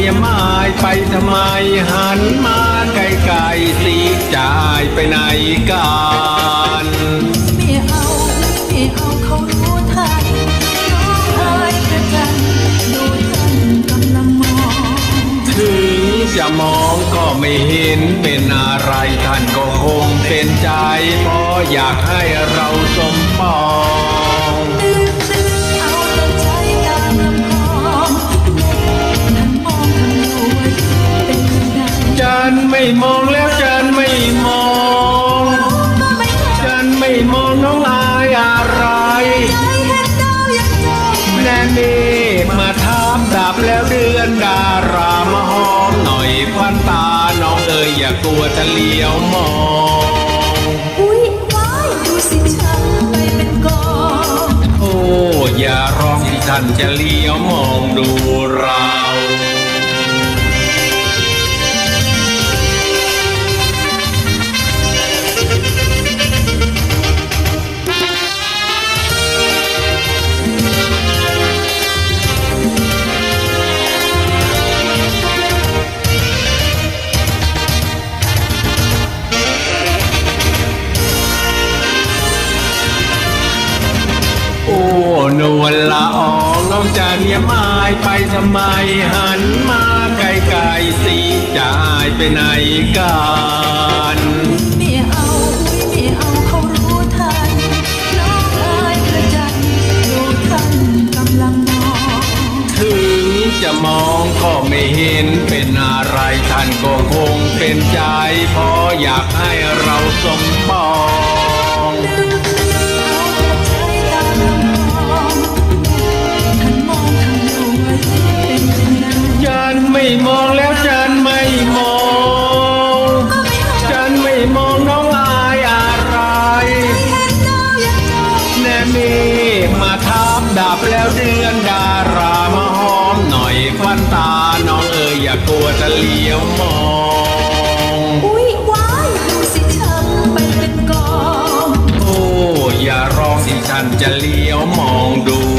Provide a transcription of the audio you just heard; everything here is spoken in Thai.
เนี่ยมายไปทำไมหันมาไกลๆสีจ่ายไปไหนกันไม่เอาไม่เอาเขารู้ทันน้องเกันดูท่านกำลังมอง ถึงจะมองก็ไม่เห็นเป็นอะไรท่านก็คงเป็นใจพออยากให้เราสมปอง นไม่มองแล้วจันไม่มองก็ไม่เห็นจันไม่มองน้องอายอะไรใจเห็นดาวยังจองแน่เมฆมาทับดับแล้วเดือนดารามาหอมหน่อยควันตาน้องเอ๋ยอย่ากลัวจะเลี้ยวมองอุ้ยว้ายดูสิฉันไปเป็นกองโอ้อย่าร้องที่ท่านจะเลี้ยวมองดู นวลละอองน้องจะเนียมอายไปทำไมหันมาไกลๆสิจะอายไปไหนกันไม่เอาไม่เอาเขารู้ทันน้องอายประจันดูท่านกำลังมองถึงจะมองก็ไม่เห็นเป็นอะไรท่านก็คงเป็นใจเพราะอยากให้เราสมปอง ที่ท่นจะเลี้ยวมองดู